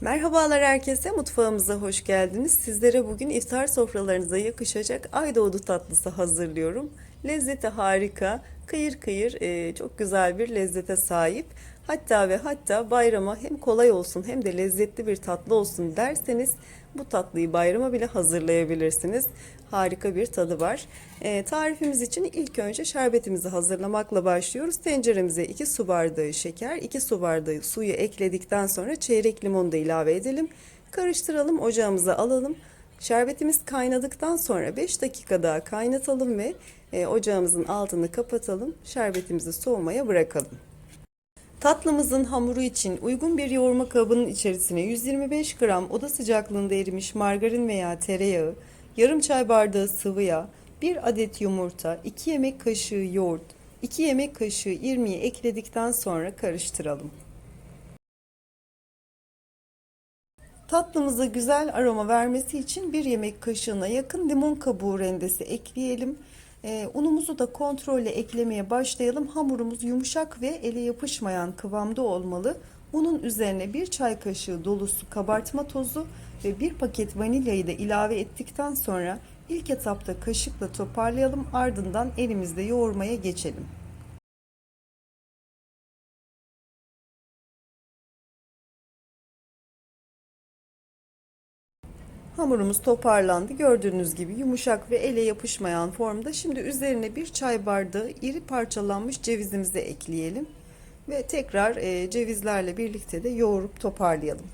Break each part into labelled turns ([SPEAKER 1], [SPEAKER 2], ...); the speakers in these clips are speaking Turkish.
[SPEAKER 1] Merhabalar herkese, mutfağımıza hoş geldiniz. Sizlere bugün iftar sofralarınıza yakışacak aydoğdu tatlısı hazırlıyorum. Lezzeti harika, kıyır kıyır e, çok güzel bir lezzete sahip. Hatta ve hatta bayrama hem kolay olsun hem de lezzetli bir tatlı olsun derseniz bu tatlıyı bayrama bile hazırlayabilirsiniz. Harika bir tadı var. E, tarifimiz için ilk önce şerbetimizi hazırlamakla başlıyoruz. Tenceremize 2 su bardağı şeker, 2 su bardağı suyu ekledikten sonra çeyrek limonu da ilave edelim. Karıştıralım, ocağımıza alalım. Şerbetimiz kaynadıktan sonra 5 dakika daha kaynatalım ve e, ocağımızın altını kapatalım. Şerbetimizi soğumaya bırakalım. Tatlımızın hamuru için uygun bir yoğurma kabının içerisine 125 gram oda sıcaklığında erimiş margarin veya tereyağı, yarım çay bardağı sıvı yağ, 1 adet yumurta, 2 yemek kaşığı yoğurt, 2 yemek kaşığı irmiği ekledikten sonra karıştıralım. Tatlımıza güzel aroma vermesi için 1 yemek kaşığına yakın limon kabuğu rendesi ekleyelim. Ee, unumuzu da kontrolle eklemeye başlayalım. Hamurumuz yumuşak ve ele yapışmayan kıvamda olmalı. Unun üzerine bir çay kaşığı dolusu kabartma tozu ve bir paket vanilyayı da ilave ettikten sonra ilk etapta kaşıkla toparlayalım. Ardından elimizde yoğurmaya geçelim. Hamurumuz toparlandı. Gördüğünüz gibi yumuşak ve ele yapışmayan formda. Şimdi üzerine bir çay bardağı iri parçalanmış cevizimizi ekleyelim. Ve tekrar e, cevizlerle birlikte de yoğurup toparlayalım.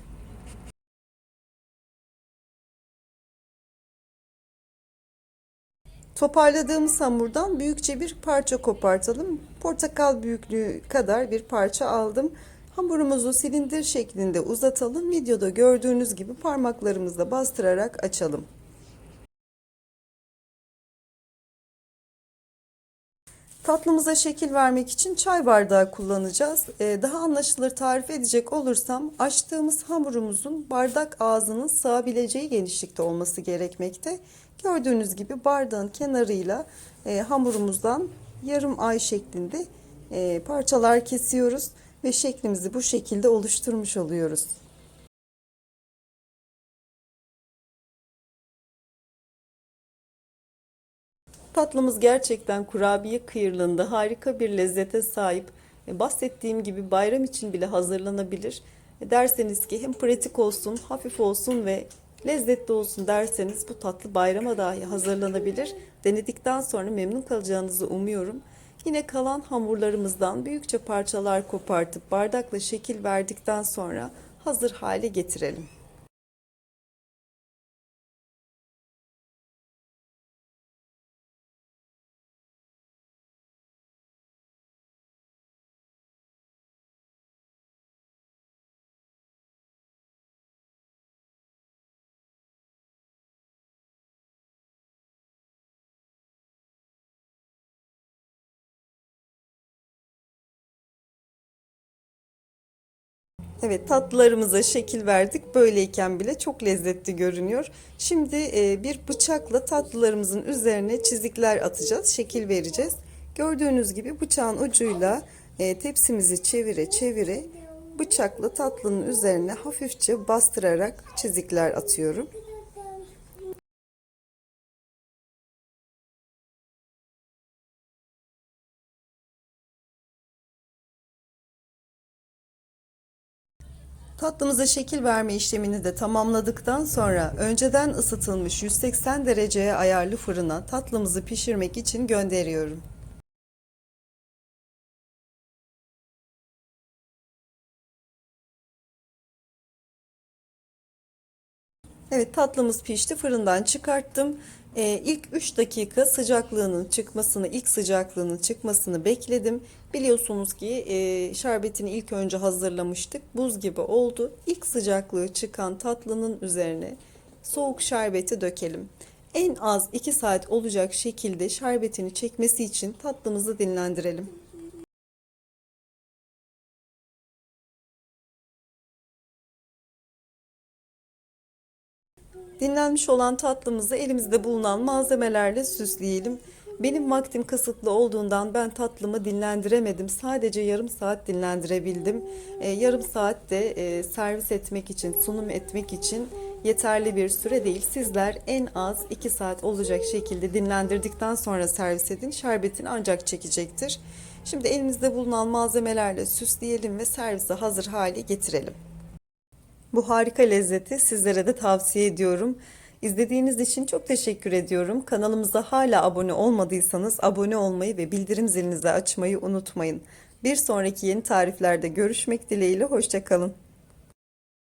[SPEAKER 1] Toparladığımız hamurdan büyükçe bir parça kopartalım. Portakal büyüklüğü kadar bir parça aldım. Hamurumuzu silindir şeklinde uzatalım. Videoda gördüğünüz gibi parmaklarımızla bastırarak açalım. Tatlımıza şekil vermek için çay bardağı kullanacağız. Ee, daha anlaşılır tarif edecek olursam açtığımız hamurumuzun bardak ağzının sığabileceği genişlikte olması gerekmekte. Gördüğünüz gibi bardağın kenarıyla e, hamurumuzdan yarım ay şeklinde e, parçalar kesiyoruz ve şeklimizi bu şekilde oluşturmuş oluyoruz. Tatlımız gerçekten kurabiye kıyırlığında harika bir lezzete sahip. Bahsettiğim gibi bayram için bile hazırlanabilir. Derseniz ki hem pratik olsun, hafif olsun ve lezzetli olsun derseniz bu tatlı bayrama dahi hazırlanabilir. Denedikten sonra memnun kalacağınızı umuyorum. Yine kalan hamurlarımızdan büyükçe parçalar kopartıp bardakla şekil verdikten sonra hazır hale getirelim. Evet tatlılarımıza şekil verdik. Böyleyken bile çok lezzetli görünüyor. Şimdi e, bir bıçakla tatlılarımızın üzerine çizikler atacağız. Şekil vereceğiz. Gördüğünüz gibi bıçağın ucuyla e, tepsimizi çevire çevire bıçakla tatlının üzerine hafifçe bastırarak çizikler atıyorum. Tatlımıza şekil verme işlemini de tamamladıktan sonra önceden ısıtılmış 180 dereceye ayarlı fırına tatlımızı pişirmek için gönderiyorum. Evet tatlımız pişti fırından çıkarttım. Ee, ilk 3 dakika sıcaklığının çıkmasını, ilk sıcaklığının çıkmasını bekledim. Biliyorsunuz ki e, şerbetini ilk önce hazırlamıştık. Buz gibi oldu. İlk sıcaklığı çıkan tatlının üzerine soğuk şerbeti dökelim. En az 2 saat olacak şekilde şerbetini çekmesi için tatlımızı dinlendirelim. Dinlenmiş olan tatlımızı elimizde bulunan malzemelerle süsleyelim. Benim vaktim kısıtlı olduğundan ben tatlımı dinlendiremedim. Sadece yarım saat dinlendirebildim. E, yarım saat de e, servis etmek için, sunum etmek için yeterli bir süre değil. Sizler en az 2 saat olacak şekilde dinlendirdikten sonra servis edin. Şerbetini ancak çekecektir. Şimdi elimizde bulunan malzemelerle süsleyelim ve servise hazır hale getirelim. Bu harika lezzeti sizlere de tavsiye ediyorum. İzlediğiniz için çok teşekkür ediyorum. Kanalımıza hala abone olmadıysanız abone olmayı ve bildirim zilinizi açmayı unutmayın. Bir sonraki yeni tariflerde görüşmek dileğiyle hoşçakalın.